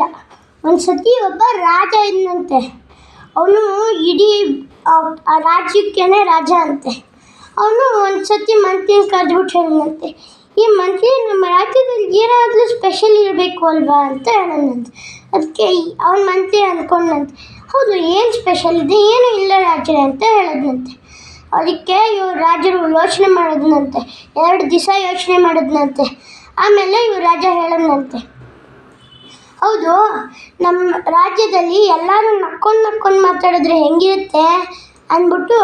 ರಾಜ. ಒಂದು ಸತಿ ಒಬ್ಬ ರಾಜ ಇದ್ದಂತೆ ಅವನು ಇಡೀ ಆ, ರಾಜ ಅಂತೆ. ಅವನು ಒಂದು ಸತಿ ಮಂತ್ರಿನ ಕರೆದ್ಬಿಟ್ಟು ಹೇಳಿದಂತೆ ಈ ಮಂತ್ರಿ ನಮ್ಮ ರಾಜ್ಯದಲ್ಲಿ ಏನಾದರೂ ಸ್ಪೆಷಲ್ ಇರಬೇಕು ಅಲ್ವಾ ಅಂತ ಹೇಳಂತೆ ಅದಕ್ಕೆ ಅವನ ಮಂತ್ರಿ ಅಂದ್ಕೊಂಡಂತೆ ಹೌದು ಏನು ಸ್ಪೆಷಲ್ ಇದೆ? ಏನೂ ಇಲ್ಲ ರಾಜರೇ ಅಂತ ಹೇಳಿದ್ನಂತೆ. ಅದಕ್ಕೆ ಇವ್ರು ರಾಜರು ಯೋಚನೆ ಮಾಡಿದ್ನಂತೆ. ಎರಡು ದಿವಸ ಯೋಚನೆ ಮಾಡಿದ್ನಂತೆ. ಆಮೇಲೆ ಇವ್ರು ರಾಜ ಹೇಳಿದ್ನಂತೆ. ಹೌದು ನಮ್ಮ ರಾಜ್ಯದಲ್ಲಿ ಎಲ್ಲರೂ ನಕ್ಕೊಂಡು ನಕ್ಕೊಂಡು ಮಾತಾಡಿದ್ರೆ ಹೆಂಗಿರುತ್ತೆ ಅಂದ್ಬಿಟ್ಟು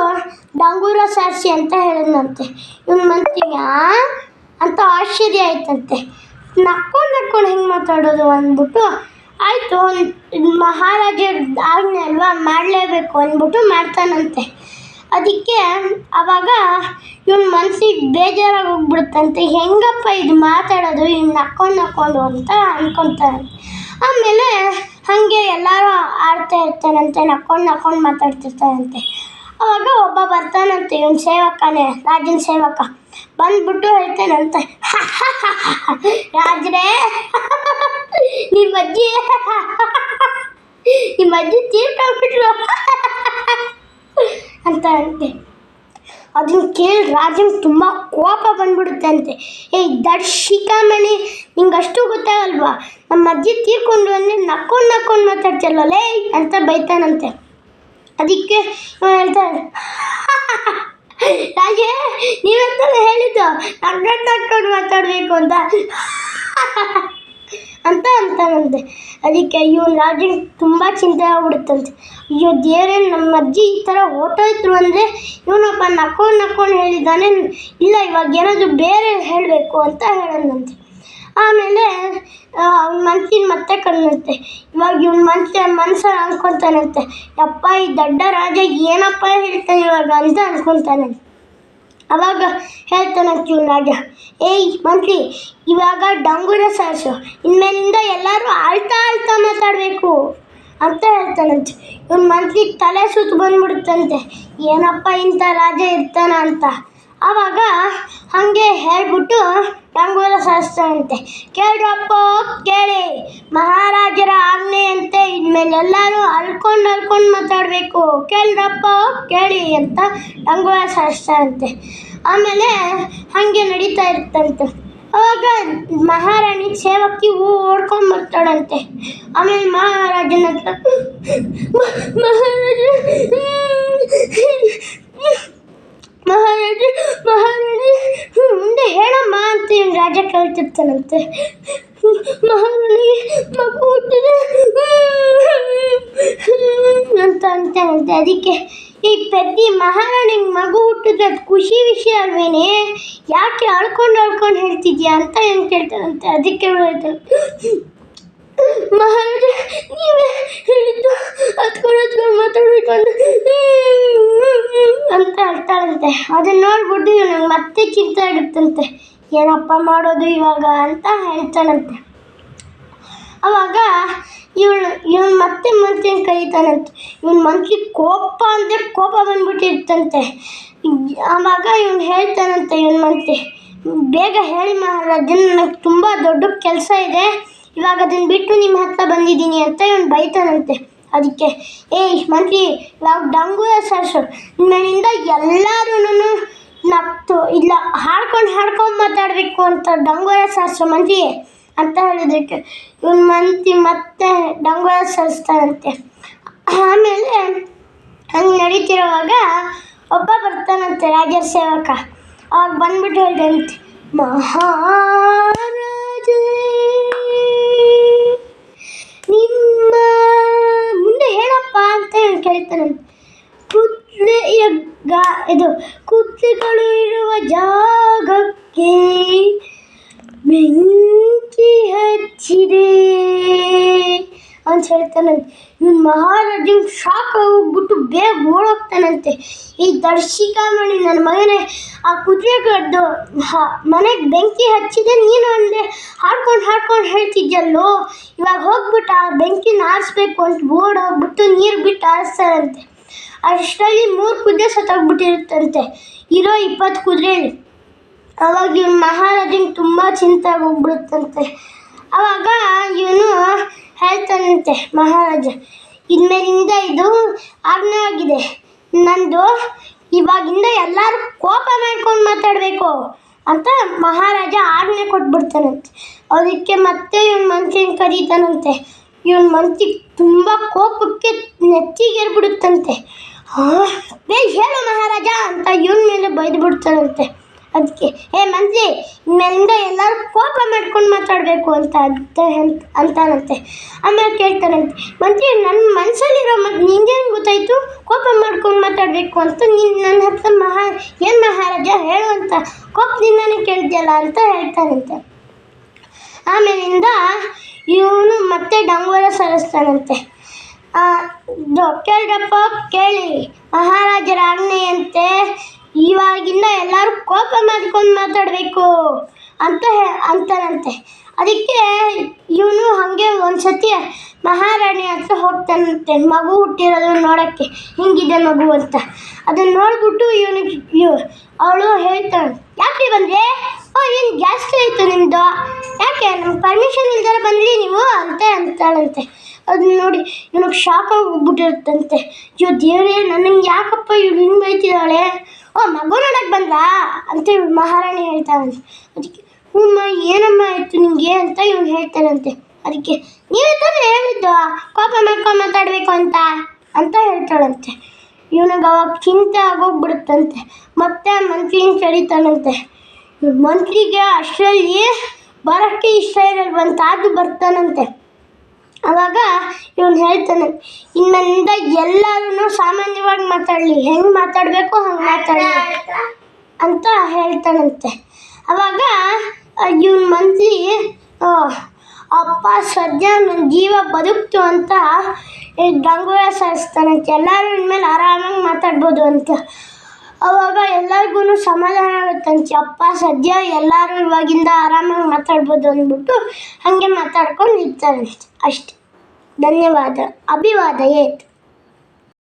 ಡಂಗೂರ ಸಾಸಿ ಅಂತ ಹೇಳಿದ್ನಂತೆ. ಇವ್ನ ಮಂತ್ರಿಗೆ ಅಂತ ಆಶ್ಚರ್ಯ ಆಯ್ತಂತೆ. ನಕ್ಕೊಂಡು ನಕ್ಕೊಂಡು ಹೆಂಗೆ ಮಾತಾಡೋದು ಅಂದ್ಬಿಟ್ಟು, ಆಯಿತು ಮಹಾರಾಜರ ಆಜ್ಞೆ ಅಲ್ವಾ, ಮಾಡಲೇಬೇಕು ಅಂದ್ಬಿಟ್ಟು ಮಾಡ್ತಾನಂತೆ. ಅದಕ್ಕೆ ಅವಾಗ ಇವನ್ ಮನಸ್ಸಿಗೆ ಬೇಜಾರಾಗಿ ಹೋಗ್ಬಿಡುತ್ತಂತೆ. ಹೆಂಗಪ್ಪ ಇದು ಮಾತಾಡೋದು, ಇವ್ನು ನಕ್ಕೊಂಡು ನಕ್ಕೊಂಡು ಅಂತ ಅನ್ಕೊಂತಾನೆ. ಆಮೇಲೆ ಹಾಗೆ ಎಲ್ಲರೂ ಆಡ್ತಾ ಇರ್ತಾನಂತೆ, ನಕ್ಕೊಂಡು ನಕ್ಕೊಂಡು ಮಾತಾಡ್ತಿರ್ತಾನಂತೆ. ಅವಾಗ ಒಬ್ಬ ಬರ್ತಾನಂತೆ, ಇವನ್ ಸೇವಕನೇ ರಾಜನ ಸೇವಕ. ಬಂದ್ಬಿಟ್ಟು ಹೇಳ್ತಾನಂತೆ ರಾಜರೇ, ನಿಮ್ಮ ಅಜ್ಜಿ ನಿಮ್ಮ ಅಜ್ಜಿ ತೀರ್ಕೊಂಡ್ಬಿಟ್ರು. ಅಂತ ಅಂತೆ. ಅದನ್ನ ಕೇಳಿ ರಾಜನ್ ತುಂಬ ಕೋಪ ಬಂದ್ಬಿಡುತ್ತೆ ಅಂತೆ ಏಯ್ ದಡ್ ನಿಂಗೆ ಅಷ್ಟು ಗೊತ್ತಾಗಲ್ವಾ? ನಮ್ಮ ಅಜ್ಜಿ ತೀರ್ಕೊಂಡು ಅಂದರೆ ನಕ್ಕೊಂಡು ನಕ್ಕೊಂಡು ಮಾತಾಡ್ತಿರಲ್ಲ ಅಂತ ಬೈತಾನಂತೆ. ಅದಕ್ಕೆ ಹೇಳ್ತಾರೆ ಹೇಳ್ತಾನೆ, ರಾಜೇ ಹೇಳಿದ್ದು ನಗ್ಗಟ್ಟು ನಕ್ಕೊಂಡು ಮಾತಾಡಬೇಕು ಅಂತ. ಅಂತ ಅಂತಾನಂತೆ. ಅದಕ್ಕೆ ಇವನು ರಾಜನ್ ತುಂಬ ಚಿಂತೆ ಆಗ್ಬಿಡುತ್ತಂತೆ. ಅಯ್ಯೋ ದೇವರೇ ನಮ್ಮ ಅಜ್ಜಿ ಈ ಥರ ಹೊರ್ಟೋಯ್ತು ಅಂದರೆ ಇವನಪ್ಪ ನಕ್ಕೊಂಡು ನಕ್ಕೊಂಡು ಹೇಳಿದ್ದಾನೆ, ಇಲ್ಲ, ಇವಾಗ ಏನಾದರೂ ಬೇರೆ ಹೇಳಬೇಕು ಅಂತ ಹೇಳೋಣಂತೆ. ಆಮೇಲೆ ಅವ್ನ ಮನ್ಸಿನ ಮತ್ತೆ ಕಂಡಂತೆ ಇವಾಗ ಇವ್ನ ಮನ್ಸ ಮನ್ಸಲ್ಲಿ ಅನ್ಕೊತಾನಂತೆ. ಅಪ್ಪ ಈ ದೊಡ್ಡ ರಾಜ ಏನಪ್ಪ ಹೇಳ್ತಾನೆ ಇವಾಗ ಅಂತ ಅನ್ಕೊಂತಾನೆ ಅವಾಗ ಹೇಳ್ತಾನಂತ ಇವ್ನ ರಾಜ, ಏಯ್ ಮಂತ್ರಿ ಇವಾಗ ಡಂಗೂರ ಸಾಸು ಇನ್ಮೇಲಿಂದ ಎಲ್ಲರೂ ಆಳ್ತಾ ಆಳ್ತಾ ಮಾತಾಡಬೇಕು. ಅಂತ ಹೇಳ್ತಾನಂತೆ ಇವನ್ ಮಂತ್ಲಿ ತಲೆ ಸುತ್ತ ಬಂದ್ಬಿಡುತ್ತಂತೆ. ಏನಪ್ಪ ಇಂಥ ರಾಜ ಇರ್ತಾನ ಅಂತ. ಆವಾಗ ಹಾಗೆ ಹೇಳ್ಬಿಟ್ಟು ರಂಗೋಲ ಸಾರಿಸ್ತಾನಂತೆ. ಕೇಳ್ರಪ್ಪ ಕೇಳಿ. ಮಹಾರಾಜರ ಆಜ್ಞೆಯಂತೆ ಇನ್ಮೇಲೆ ಎಲ್ಲರೂ ಅಳ್ಕೊಂಡು ಅಳ್ಕೊಂಡು ಮಾತಾಡಬೇಕು. ಕೇಳ್ರಪ್ಪ ಕೇಳಿ ಅಂತ ರಂಗೋಲ ಸಾರಿಸ್ತಾನಂತೆ. ಆಮೇಲೆ ಹಾಗೆ ನಡೀತಾ ಇರ್ತಂತೆ. ಅವಾಗ ಮಹಾರಾಣಿ ಸೇವಕಿ ಹೂ ಓಡ್ಕೊಂಡು ಬರ್ತಾಳಂತೆ ಆಮೇಲೆ ಮಹಾರಾಜನ ಹತ್ರ "ಮ- ಮಹಾರಾಜ ಮಹಾರಾಜ ಮಹಾರಾಣಿ ಮುಂದೆ ಹೇಳಮ್ಮ ಅಂತ ಇವ್ನು ರಾಜ ಕೇಳ್ತಿರ್ತಾನಂತೆ ಮಹಾರಾಣಿ ಮಗು ಹುಟ್ಟಿದೆ ಅಂತ ಅಂತಾನಂತೆ ಅದಕ್ಕೆ ಈ ಪೆದ್ದಿ ಮಹಾರಾಣಿಗೆ ಮಗು ಹುಟ್ಟಿದ್ರೆ ಅದು ಖುಷಿ ವಿಷಯ ಅಲ್ವೇನೆ ಯಾಕೆ ಅಳ್ಕೊಂಡು ಅಳ್ಕೊಂಡು ಹೇಳ್ತಿದ್ಯಾ ಅಂತ ಏನು ಕೇಳ್ತಾನಂತೆ? ಅದಕ್ಕೆ ಹೇಳ್ತಾಳೆ, ಮಹಾರಾಜ, ನೀವೇ ಹೇಳಿದ್ದು ಅಂತ. ಅಳ್ತಾಳಂತೆ ಹೇಳ್ತಾಳಂತೆ. ಅದನ್ನ ನೋಡ್ಬಿಟ್ಟು ನನಗೆ ಮತ್ತೆ ಚಿಂತೆ ಆಗುತ್ತಂತೆ ಏನಪ್ಪ ಮಾಡೋದು ಇವಾಗ? ಅಂತ ಹೇಳ್ತಾನಂತೆ ಅವಾಗ ಇವಳು ಇವನು ಮತ್ತೆ ಮಂತ್ರಿನ ಕರೀತಾನಂತೆ. ಇವನ್ ಮಂತ್ರಿ ಕೋಪ ಅಂದರೆ ಕೋಪ ಬಂದ್ಬಿಟ್ಟಿರ್ತಂತೆ ಆ ಮಗ ಇವನ್ ಹೇಳ್ತಾನಂತೆ ಇವನ್ ಮಂತ್ರಿ ಬೇಗ ಹೇಳಿ ಮಹಾರಾಜನ್ ನನಗೆ ತುಂಬ ದೊಡ್ಡ ಕೆಲಸ ಇದೆ. ಇವಾಗ ಅದನ್ನ ಬಿಟ್ಟು ನಿಮ್ಮ ಹತ್ರ ಬಂದಿದ್ದೀನಿ ಅಂತ ಇವನ್ ಬೈತಾನಂತೆ. ಅದಕ್ಕೆ, ಏಯ್ ಮಂತ್ರಿ ಇವಾಗ ಡಂಗು ಸರ್ಸು ನನ್ನಿಂದ ಎಲ್ಲರೂ ನಕ್ತು ಇಲ್ಲ ಹಾಡ್ಕೊಂಡು ಹಾಡ್ಕೊಂಡು ಮಾತಾಡಬೇಕು ಅಂತ ಡಂಗೋರ ಸರ್ಸು ಮಂತ್ರಿ ಅಂತ ಹೇಳಿದಕ್ಕೆ ಇವನ್ ಮಂತಿ ಮತ್ತೆ ಡಂಗೋಳ ಸರಿಸ್ತಾನಂತೆ. ಆಮೇಲೆ ಹಂಗೆ ನಡೀತಿರುವಾಗ ಒಬ್ಬ ಬರ್ತಾನಂತೆ ರಾಜರ ಸೇವಕ. ಅವಾಗ ಬಂದ್ಬಿಟ್ಟು ಹೇಳಿದಂತೆ, ಮಹಾರಾಜ, ನಿಮ್ಮ ಮುಂದೆ ಹೇಳಪ್ಪ ಅಂತ ಕೇಳ್ತಾನಂತೆ. ಕುತ್ಲೆಯ ಗಾ, ಇದು ಕುತ್ಲೆಗಳು ಇರುವ ಜಾಗಕ್ಕೆ ಬೆಂಕಿ ಹಚ್ಚಿದೆ. ಅಂತ ಹೇಳ್ತಾನಂತೆ. ಇವನು ಮಹಾರಾಜನ್ ಶಾಕ್ ಹೋಗ್ಬಿಟ್ಟು ಬೇಗ ಓಡೋಗ್ತಾನಂತೆ. ಈ ದರ್ಶಿಕಾಮಣಿ ನನ್ನ ಮಗನೇ, ಆ ಕುದುರೆ ಕಡ್ದು ಮನೆಗೆ ಬೆಂಕಿ ಹಚ್ಚಿದೆ ನೀನು ಅಂದೆ. ಹಾಡ್ಕೊಂಡು ಹಾಡ್ಕೊಂಡು ಹೇಳ್ತಿದ್ಯಲ್ಲೋ, ಇವಾಗ ಹೋಗ್ಬಿಟ್ಟು ಆ ಬೆಂಕಿನ ಆರಿಸ್ಬೇಕು ಅಂತ ಓಡ್ ಹೋಗ್ಬಿಟ್ಟು ನೀರು ಬಿಟ್ಟು ಆರಿಸ್ತಾರಂತೆ ಅಷ್ಟರಲ್ಲಿ ಮೂರು ಕುದುರೆ ಸತ್ತೋಗ್ಬಿಟ್ಟಿರುತ್ತಂತೆ. ಇರೋ ಇಪ್ಪತ್ತು ಕುದುರೆಯಲ್ಲಿ ಅವಾಗ ಇವನು ಮಹಾರಾಜನ್ ತುಂಬ ಚಿಂತೆ ಆಗೋಗ್ಬಿಡುತ್ತಂತೆ ಅವಾಗ ಇವನು ಹೇಳ್ತಾನಂತೆ, ಮಹಾರಾಜ, ಇನ್ಮೇಲಿಂದ ಇದು ಆಜ್ಞೆ ಆಗಿದೆ. ನಂದು ಇವಾಗಿಂದ ಎಲ್ಲರೂ ಕೋಪ ಮಾಡ್ಕೊಂಡು ಮಾತಾಡಬೇಕು ಅಂತ ಮಹಾರಾಜ ಆಜ್ಞೆ ಕೊಟ್ಬಿಡ್ತಾನಂತೆ. ಅದಕ್ಕೆ ಮತ್ತೆ ಇವನ್ ಮನ್ಸಿನ ಕರೀತಾನಂತೆ. ಇವನ್ ಮಂತ್ರಿ ತುಂಬ ಕೋಪಕ್ಕೆ ನೆಚ್ಚಿಗೇರ್ಬಿಡುತ್ತಂತೆ ಹಾಂ ಹೇಳು ಮಹಾರಾಜ ಅಂತ ಇವನ್ ಮೇಲೆ ಬೈದು ಬಿಡ್ತಾನಂತೆ ಅದಕ್ಕೆ ಏ ಮಂತ್ರಿ ಇನ್ಮೇಲಿಂದ ಎಲ್ಲರೂ ಕೋಪ ಮಾಡ್ಕೊಂಡು ಮಾತಾಡಬೇಕು ಅಂತ ಅಂತ ಅಂತಾನಂತೆ. ಆಮೇಲೆ ಕೇಳ್ತಾನಂತೆ, ಮಂತ್ರಿ ನನ್ನ ಮನಸ್ಸಲ್ಲಿರೋ ಮತ್ತು ನಿಂಗೇನು ಗೊತ್ತಾಯಿತು? ಕೋಪ ಮಾಡ್ಕೊಂಡು ಮಾತಾಡಬೇಕು ಅಂತ ನೀನು ನನ್ನ ಹತ್ರ ಮಹಾ, ಏನು ಮಹಾರಾಜ ಹೇಳು ಅಂತ ಕೋಪದಿಂದನೇ ಕೇಳಿದ್ಯಲ್ಲ ಅಂತ ಹೇಳ್ತಾನಂತೆ. ಆಮೇಲಿಂದ ಇವನು ಮತ್ತೆ ಡಂಗೋರ ಸರಿಸ್ತಾನಂತೆ. ಕೇಳಿದಪ್ಪ ಕೇಳಿ, ಮಹಾರಾಜರ ಆಜ್ಞೆಯಂತೆ ಇವಾಗಿಂದ ಎಲ್ಲರೂ ಕೋಪ ಮಾಡ್ಕೊಂಡು ಮಾತಾಡಬೇಕು ಅಂತ ಹೇ, ಅಂತಾನಂತೆ. ಅದಕ್ಕೆ ಇವನು ಹಾಗೆ ಒಂದ್ಸತಿ ಮಹಾರಾಣಿ ಹತ್ರ ಹೋಗ್ತಾನಂತೆ, ಮಗು ಹುಟ್ಟಿರೋದು ನೋಡೋಕ್ಕೆ. ಹಿಂಗಿದೆ ಮಗು ಅಂತ. ಅದನ್ನ ನೋಡ್ಬಿಟ್ಟು ಇವನಿಗೆ ಅವಳು ಹೇಳ್ತಾಳೆ, ಯಾಕೆ ಬಂದ್ರೆ? ಓ, ಏನು ಜಾಸ್ತಿ ಆಯಿತು ನಿಮ್ಮದು ಯಾಕೆ? ನಮ್ಗೆ ಪರ್ಮಿಷನ್ ಇಲ್ದಾರ ಬಂದ್ರಿ ನೀವು? ಅಂತ ಅಂತಾಳಂತೆ. ಅದನ್ನ ನೋಡಿ ಇವನಿಗೆ ಶಾಕ್ ಹೋಗ್ಬಿಟ್ಟಿರುತ್ತಂತೆ. ಅಯ್ಯೋ ದೇವ್ರೆ ನನಗೆ ಯಾಕಪ್ಪ ಇವ್ಳು ಹಿಂಗೆ ಬೈತಿದ್ದಾಳೆ? ಓ ಮಗು ನೋಡಕ್ಕೆ ಬಂದ್ರಾ ಅಂತ ಇವ್ ಮಹಾರಾಣಿ ಹೇಳ್ತಾನಂತೆ ಅದಕ್ಕೆ ಹ್ಞೂಮ್ಮ ಏನಮ್ಮ ಆಯಿತು ನಿಂಗೆ? ಅಂತ ಇವ್ನು ಹೇಳ್ತಾನಂತೆ ಅದಕ್ಕೆ ನೀವೇ ತಾನೇ ಹೇಳಿದ್ದು, ಕೋಪ ಮಾಡ್ಕೊಂಡು ಮಾತಾಡಬೇಕು ಅಂತ? ಅಂತ ಹೇಳ್ತಾಳಂತೆ. ಇವನಿಗೆ ಅವಾಗ ಚಿಂತೆ ಆಗೋಗ್ಬಿಡುತ್ತಂತೆ. ಮತ್ತೆ ಮಂತ್ರಿನ ಕಡಿತಾನಂತೆ ಮಂತ್ರಿಗೆ ಅಷ್ಟರಲ್ಲಿ ಬರೋಕ್ಕೆ ಇಷ್ಟ ಇರಲ್ವಂತ? ಅದು ಬರ್ತಾನಂತೆ. ಅವಾಗ ಇವನು ಹೇಳ್ತಾನೆ, ಇನ್ನಿಂದ ಎಲ್ಲರೂ ಸಾಮಾನ್ಯವಾಗಿ ಮಾತಾಡಲಿ. ಹೆಂಗೆ ಮಾತಾಡಬೇಕು, ಹಂಗೆ ಮಾತಾಡಲಿ. ಅಂತ ಹೇಳ್ತಾನಂತೆ. ಅವಾಗ ಇವನ್ ಮಂತ್ಲಿ ಅಪ್ಪ ಸದ್ಯ ನನ್ನ ಜೀವ ಬದುಕ್ತು ಅಂತ ಈ ಡಂಗೂರ ಸಾರಿಸ್ತಾನಂತೆ ಎಲ್ಲರೂ ಇನ್ಮೇಲೆ ಆರಾಮಾಗಿ ಮಾತಾಡ್ಬೋದು ಅಂತ. ಅವಾಗ ಎಲ್ಲರಿಗೂ ಸಮಾಧಾನ ಆಗುತ್ತಂತೆ. ಅಪ್ಪ ಸದ್ಯ ಎಲ್ಲರೂ ಇವಾಗಿಂದ ಆರಾಮಾಗಿ ಮಾತಾಡ್ಬೋದು ಅಂದ್ಬಿಟ್ಟು, ಹಾಗೆ ಮಾತಾಡ್ಕೊಂಡು ಇರ್ತಾರಂತೆ ಅಷ್ಟೆ. ಧನ್ಯವಾದ. ಅಭಿವಾದ ಏತ್.